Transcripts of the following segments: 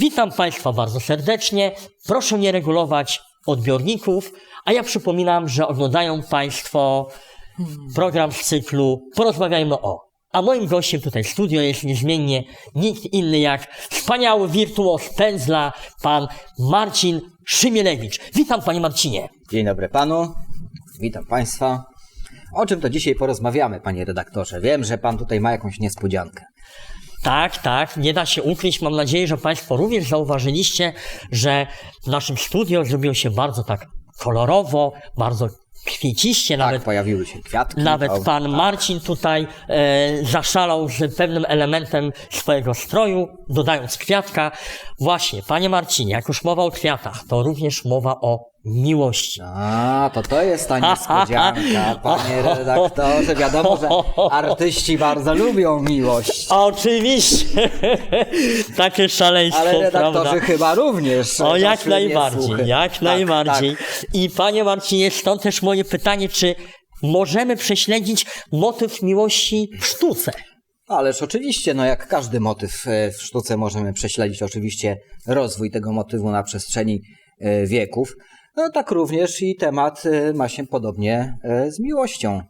Witam Państwa bardzo serdecznie. Proszę nie regulować odbiorników, a ja przypominam, że oglądają Państwo program z cyklu Porozmawiajmy o. A moim gościem tutaj w studio jest niezmiennie nikt inny jak wspaniały wirtuoz pędzla, pan Marcin Szymielewicz. Witam Panie Marcinie. Dzień dobry panu, witam państwa. O czym to dzisiaj porozmawiamy, panie redaktorze? Wiem, że pan tutaj ma jakąś niespodziankę. Tak, tak, nie da się ukryć. Mam nadzieję, że Państwo również zauważyliście, że w naszym studio zrobiło się bardzo tak kolorowo, bardzo kwieciście, Tak, nawet pojawiły się kwiatki. Nawet o, pan Marcin tutaj e, zaszalał z pewnym elementem swojego stroju, dodając kwiatka. Właśnie, panie Marcinie, jak już mowa o kwiatach, to również mowa o miłości. A, to to jest ta niespodzianka, panie redaktorze. Wiadomo, że artyści bardzo lubią miłość. Oczywiście! Takie szaleństwo, Ale redaktorzy prawda? chyba również. O, jak najbardziej, słuchy. jak Tak, najbardziej. tak. I panie Marcinie, stąd też moje pytanie, czy możemy prześledzić motyw miłości w sztuce? Ależ oczywiście, no jak każdy motyw e, w sztuce możemy prześledzić oczywiście rozwój tego motywu na przestrzeni e, wieków. No tak również i temat e, ma się podobnie e, z miłością.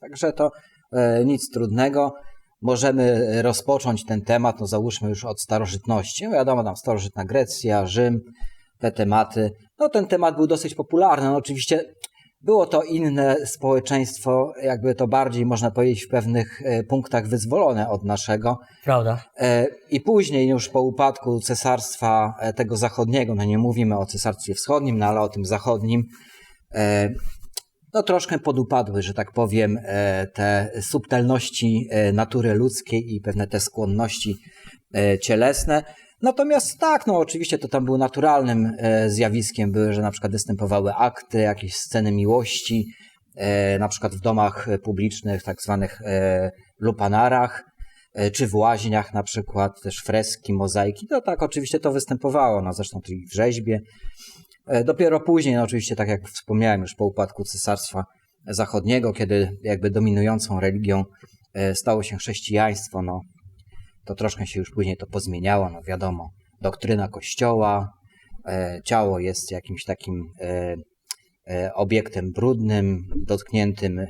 Także to e, nic trudnego. Możemy rozpocząć ten temat, no załóżmy już od starożytności. No wiadomo, tam starożytna Grecja, Rzym, te tematy. No ten temat był dosyć popularny. No oczywiście było to inne społeczeństwo, jakby to bardziej można powiedzieć w pewnych e, punktach wyzwolone od naszego. Prawda? E, I później już po upadku cesarstwa e, tego zachodniego, no nie mówimy o cesarstwie wschodnim, no ale o tym zachodnim, no troszkę podupadły, że tak powiem, te subtelności natury ludzkiej i pewne te skłonności cielesne. Natomiast tak, no oczywiście to tam było naturalnym e, zjawiskiem, były, że na przykład występowały akty, jakieś sceny miłości, e, na przykład w domach publicznych, tak zwanych e, lupanarach, czy w łaźniach na przykład, też freski, mozaiki. No tak, oczywiście to występowało, no zresztą i w rzeźbie. Dopiero później, no oczywiście, tak jak wspomniałem już po upadku Cesarstwa Zachodniego, kiedy jakby dominującą religią stało się chrześcijaństwo, no to troszkę się już później to pozmieniało, no wiadomo, doktryna Kościoła, e, ciało jest jakimś takim e, e, obiektem brudnym, dotkniętym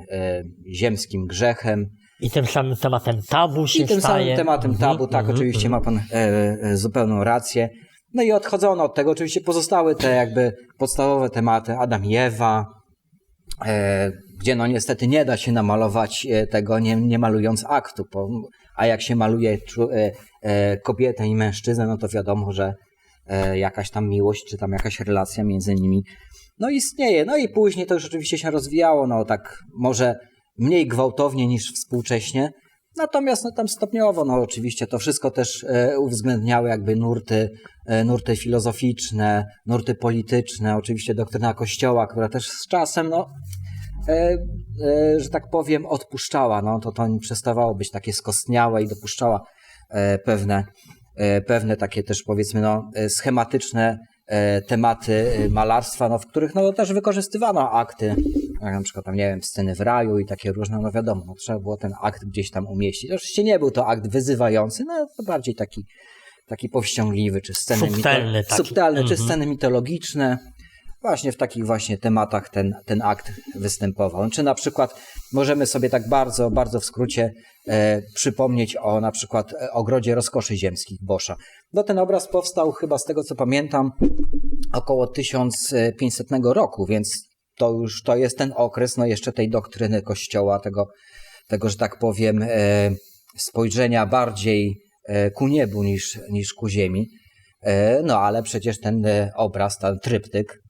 ziemskim grzechem, I tym samym tematem tabu się i tym staje. samym tematem Mhm, tabu, tak, mhm, oczywiście ma pan zupełną rację. No i odchodzono od tego. Oczywiście pozostały te jakby podstawowe tematy, Adam i Ewa, gdzie no niestety nie da się namalować tego nie, nie malując aktu, bo, a jak się maluje e, e, kobietę i mężczyznę, no to wiadomo, że e, jakaś tam miłość, czy tam jakaś relacja między nimi no istnieje. No i później to już oczywiście się rozwijało, no tak może mniej gwałtownie niż współcześnie, Natomiast no, tam stopniowo, no oczywiście to wszystko też uwzględniały jakby nurty, nurty filozoficzne, nurty polityczne, oczywiście doktryna Kościoła, która też z czasem, no, e, e, że tak powiem, odpuszczała, no to to przestawało być takie skostniałe i dopuszczała e, pewne, e, pewne takie też powiedzmy, no, e, schematyczne e, tematy malarstwa, no, w których no, też wykorzystywano akty, jak na przykład tam, nie wiem, sceny w raju i takie różne, no wiadomo, no, trzeba było ten akt gdzieś tam umieścić. Oczywiście nie był to akt wyzywający, no to bardziej taki, taki powściągliwy, czy sceny Subtelny taki. subtelny, czy Mhm. sceny mitologiczne. Właśnie w takich właśnie tematach ten, ten akt występował. Czy na przykład możemy sobie tak bardzo, bardzo w skrócie e, przypomnieć o na przykład e, ogrodzie rozkoszy ziemskich Boscha. No ten obraz powstał chyba z tego co pamiętam około 1500 roku, więc to już to jest ten okres, no jeszcze tej doktryny Kościoła, tego, tego że tak powiem, e, spojrzenia bardziej e, ku niebu niż, niż ku ziemi. E, no ale przecież ten e, obraz, ten tryptyk,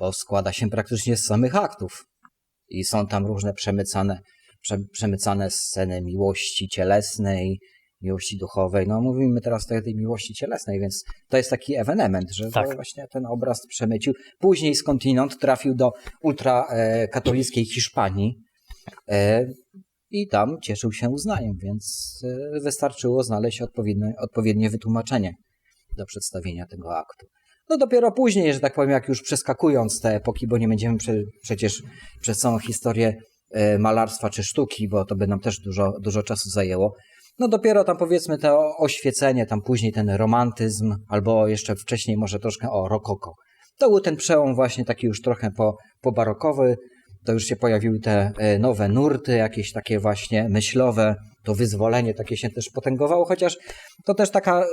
to składa się praktycznie z samych aktów. I są tam różne przemycane, prze, przemycane sceny miłości cielesnej, miłości duchowej. No mówimy teraz tutaj o tej miłości cielesnej, więc to jest taki ewenement, że Tak. właśnie ten obraz przemycił. Później skądinąd trafił do ultrakatolickiej Hiszpanii e, i tam cieszył się uznaniem, więc e, wystarczyło znaleźć odpowiednie, odpowiednie wytłumaczenie do przedstawienia tego aktu. No dopiero później, że tak powiem, jak już przeskakując te epoki, bo nie będziemy prze, przecież przez całą historię e, malarstwa czy sztuki, bo to by nam też dużo, dużo czasu zajęło, No dopiero tam powiedzmy to oświecenie, tam później ten romantyzm, albo jeszcze wcześniej może troszkę o rokoko. To był ten przełom właśnie taki już trochę po, barokowy, to już się pojawiły te e, nowe nurty, jakieś takie właśnie myślowe, to wyzwolenie takie się też potęgowało, chociaż to też taka e,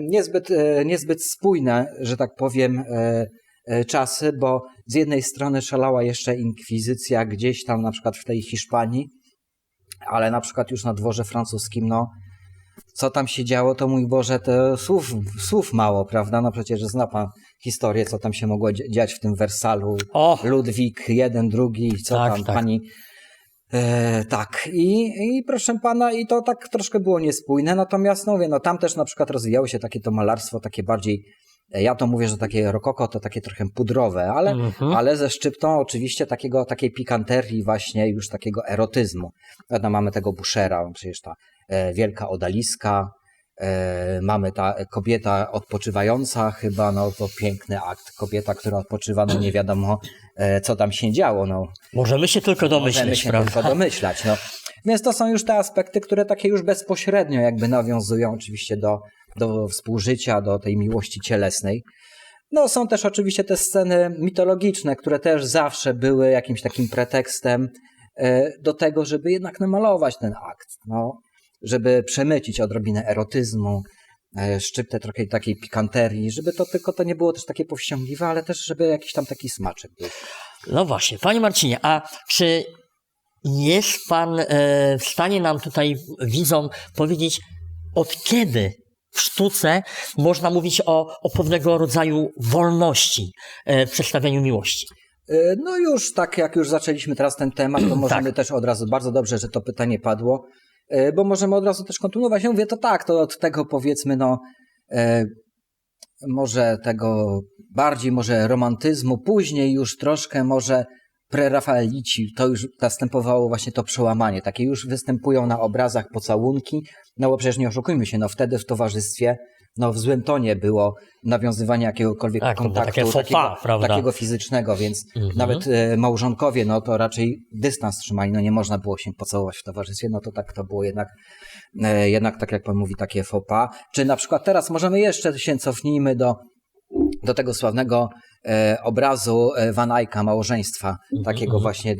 niezbyt, e, niezbyt spójne, że tak powiem, e, e, czasy, bo z jednej strony szalała jeszcze inkwizycja gdzieś tam na przykład w tej Hiszpanii, ale na przykład już na dworze francuskim, no co tam się działo, to mój Boże, to słów, słów mało, prawda? No przecież zna pan historię, co tam się mogło dziać w tym Wersalu. O, Ludwik jeden, drugi, co Tak, tam tak. pani. E, tak, I, i proszę pana, i to tak troszkę było niespójne, natomiast no mówię, no tam też na przykład rozwijało się takie to malarstwo, takie bardziej, e, ja to mówię, że takie rokoko to takie trochę pudrowe, ale, Mhm. ale ze szczyptą oczywiście takiego, takiej pikanterii właśnie już takiego erotyzmu. Prawda, mamy tego Bushera, przecież ta e, wielka odaliska, e, mamy ta kobieta odpoczywająca chyba, no to piękny akt, kobieta, która odpoczywa, no nie wiadomo co tam się działo, no możemy się tylko możemy domyśleć, się prawda? tylko domyślać, no. Więc to są już te aspekty, które takie już bezpośrednio jakby nawiązują oczywiście do, do współżycia, do tej miłości cielesnej. No są też oczywiście te sceny mitologiczne, które też zawsze były jakimś takim pretekstem e, do tego, żeby jednak namalować ten akt, no, żeby przemycić odrobinę erotyzmu, e, szczyptę trochę takiej pikanterii, żeby to tylko to nie było też takie powściągliwe, ale też żeby jakiś tam taki smaczek był. No właśnie, panie Marcinie, a czy jest pan e, w stanie nam tutaj widzom powiedzieć, od kiedy w sztuce można mówić o, o pewnego rodzaju wolności e, w przedstawianiu miłości? E, No już tak, jak już zaczęliśmy teraz ten temat, to możemy Tak. też od razu, bardzo dobrze, że to pytanie padło, e, bo możemy od razu też kontynuować. Ja mówię, to tak, to od tego powiedzmy, no e, może tego bardziej może romantyzmu, później już troszkę może prerafaelici, to już następowało właśnie to przełamanie. Takie już występują na obrazach pocałunki, no bo przecież nie oszukujmy się, no wtedy w towarzystwie, no w złym tonie było nawiązywanie jakiegokolwiek Tak, było kontaktu, takie takiego, prawda? takiego fizycznego, więc Mhm. nawet e, małżonkowie, no to raczej dystans trzymali, no nie można było się pocałować w towarzystwie, no to tak to było jednak, e, jednak tak jak pan mówi, takie pas. Czy na przykład teraz możemy jeszcze się cofnijmy do, do tego sławnego e, obrazu e, Van Eycka, małżeństwa, takiego mhm. właśnie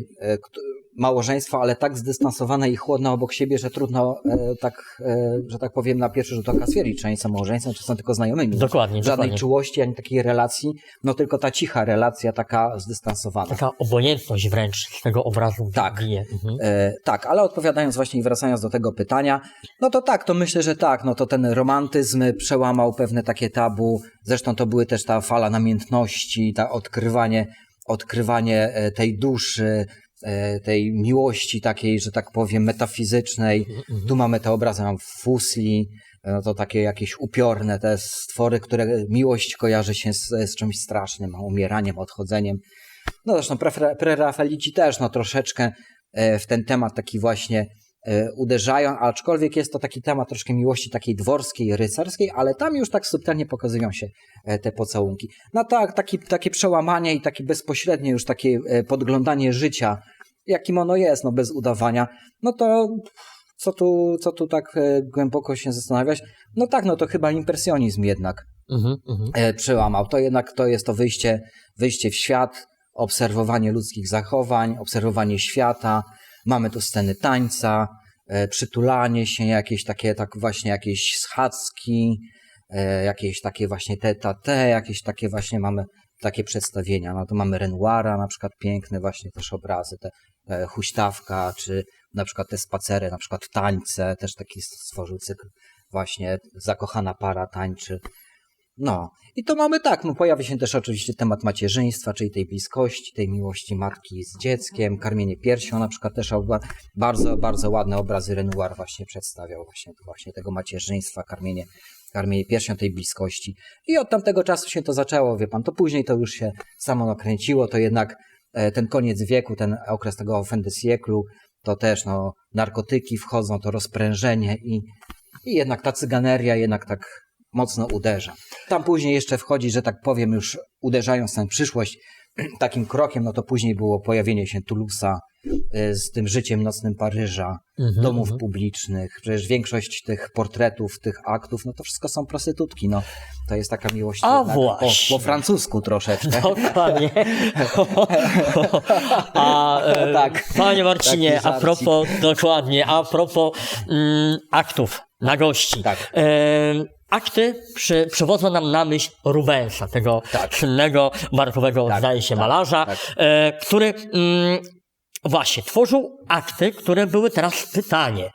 małżeństwa, ale tak zdystansowane i chłodne obok siebie, że trudno e, tak, e, że tak powiem, na pierwszy rzut oka stwierdzić, czy oni są małżeństwem, czy są tylko znajomymi. Dokładnie, Żadnej dokładnie. czułości, ani takiej relacji, no tylko ta cicha relacja, taka zdystansowana. Taka obojętność wręcz z tego obrazu Tak. Mhm. E, tak, ale odpowiadając właśnie i wracając do tego pytania, no to tak, to myślę, że tak, no to ten romantyzm przełamał pewne takie tabu, zresztą to były też ta fala namiętności, ta odkrywanie, odkrywanie e, tej duszy, tej miłości takiej, że tak powiem, metafizycznej. Tu mamy te obrazy mam fusli, e, no to takie jakieś upiorne te stwory, które miłość kojarzy się z, z czymś strasznym, umieraniem, odchodzeniem. No zresztą pre- prerafelici też no troszeczkę e, w ten temat taki właśnie e, uderzają, aczkolwiek jest to taki temat troszkę miłości takiej dworskiej, rycerskiej, ale tam już tak subtelnie pokazują się e, te pocałunki. No tak, taki, takie przełamanie i takie bezpośrednie już takie e, podglądanie życia, jakim ono jest, no bez udawania, no to co tu, co tu tak e, głęboko się zastanawiać? No tak, no to chyba impresjonizm jednak Mhm, mhm. e, przełamał. To jednak to jest to wyjście, wyjście w świat, obserwowanie ludzkich zachowań, obserwowanie świata. Mamy tu sceny tańca, e, przytulanie się, jakieś takie, tak właśnie jakieś schadzki, e, jakieś takie właśnie tete, te, jakieś takie właśnie mamy takie przedstawienia. No to mamy Renoira, na przykład piękne właśnie też obrazy, te, te huśtawka, czy na przykład te spacery, na przykład tańce, też taki stworzył cykl właśnie zakochana para tańczy. No, i to mamy tak, no pojawia się też oczywiście temat macierzyństwa, czyli tej bliskości, tej miłości matki z dzieckiem, karmienie piersią, na przykład też bardzo, bardzo ładne obrazy Renoir właśnie przedstawiał właśnie, właśnie tego macierzyństwa, karmienie, karmienie piersią, tej bliskości. I od tamtego czasu się to zaczęło, wie pan, to później to już się samo nakręciło, to jednak e, ten koniec wieku, ten okres tego de siècle, to też no, narkotyki wchodzą, to rozprężenie i, i jednak ta cyganeria jednak tak mocno uderza. Tam później jeszcze wchodzi, że tak powiem, już uderzając tę przyszłość, takim krokiem, no to później było pojawienie się Toulouse'a y, z tym życiem nocnym Paryża, Mhm, domów mhm. publicznych. Przecież większość tych portretów, tych aktów, no to wszystko są prostytutki. No, to jest taka miłość A po, właśnie. po francusku troszeczkę. Dokładnie. A e, Tak. panie Marcinie, a propos, dokładnie, a propos mm, aktów na gości. Tak. E, akty przy, przywodzą nam na myśl Rubensa, tego Tak. słynnego, markowego, Tak, zdaje się, tak, malarza, tak. e, który mm, właśnie tworzył akty, które były teraz pytanie.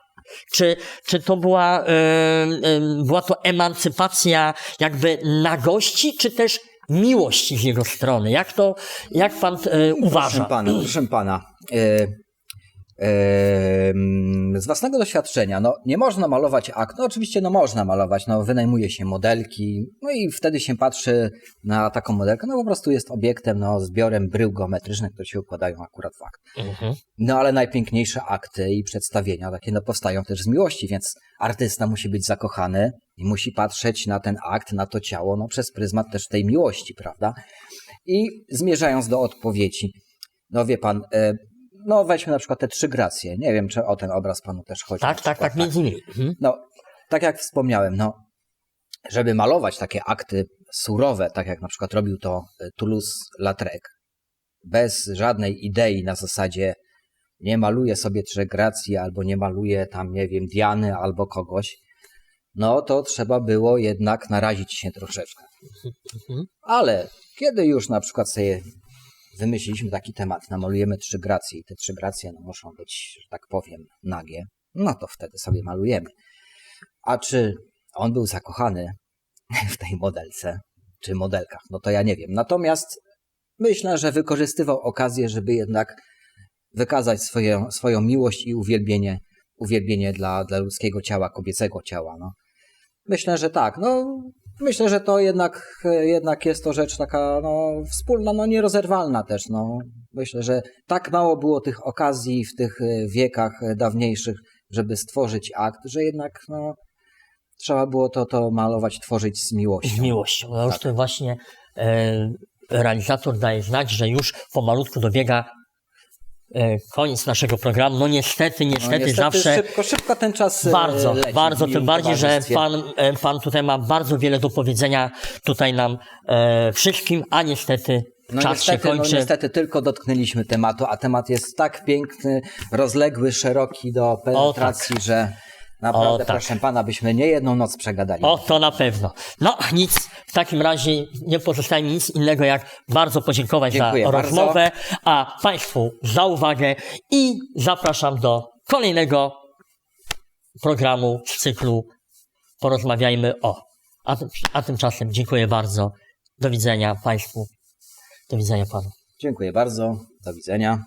Czy, czy to była, e, e, była to emancypacja jakby na gości, czy też miłość z jego strony? Jak to, jak pan e, uważa? Proszę pana, proszę pana. Mm, z własnego doświadczenia, no nie można malować akt, no oczywiście no można malować, no wynajmuje się modelki, no i wtedy się patrzy na taką modelkę, no po prostu jest obiektem, no zbiorem brył geometrycznych, które się układają akurat w akt. Mhm. No ale najpiękniejsze akty i przedstawienia takie no powstają też z miłości, więc artysta musi być zakochany i musi patrzeć na ten akt, na to ciało, no przez pryzmat też tej miłości, prawda? I zmierzając do odpowiedzi, no wie pan, e, no weźmy na przykład te trzy gracje. Nie wiem, czy o ten obraz panu też chodzi. Tak, tak, przykład, tak, między innymi. Mhm. No, tak jak wspomniałem, no, żeby malować takie akty surowe, tak jak na przykład robił to e, Toulouse-Lautrec, bez żadnej idei na zasadzie nie maluje sobie trzech gracji, albo nie maluje tam, nie wiem, Diany albo kogoś, no to trzeba było jednak narazić się troszeczkę. Mhm. Ale kiedy już na przykład sobie wymyśliliśmy taki temat, namalujemy trzy gracje i te trzy gracje no, muszą być, że tak powiem, nagie, no to wtedy sobie malujemy. A czy on był zakochany w tej modelce, czy modelkach, no to ja nie wiem. Natomiast myślę, że wykorzystywał okazję, żeby jednak wykazać swoje, swoją miłość i uwielbienie, uwielbienie dla, dla ludzkiego ciała, kobiecego ciała. No. Myślę, że tak. No, myślę, że to jednak, jednak jest to rzecz taka no, wspólna, no nierozerwalna też. No. Myślę, że tak mało było tych okazji w tych e, wiekach e, dawniejszych, żeby stworzyć akt, że jednak no, trzeba było to, to malować, tworzyć z miłością. Z miłością. No już Tak. to właśnie e, realizator daje znać, że już pomalutku dobiega koniec naszego programu. No niestety, No, niestety, niestety zawsze szybko, szybko ten czas e, bardzo, leci bardzo, tym bardziej, że pan, e, pan tutaj ma bardzo wiele do powiedzenia tutaj nam e, wszystkim, a niestety No czas niestety, się kończy. No niestety tylko dotknęliśmy tematu, a temat jest tak piękny, rozległy, szeroki do penetracji, że naprawdę, O, tak. proszę pana, byśmy nie jedną noc przegadali. O, to na pewno. No, nic, w takim razie nie pozostaje mi nic innego, jak bardzo podziękować Dziękuję za bardzo. rozmowę, a Państwu za uwagę i zapraszam do kolejnego programu z cyklu Porozmawiajmy o. A, a tymczasem dziękuję bardzo. Do widzenia Państwu. Do widzenia Panu. Dziękuję bardzo, do widzenia.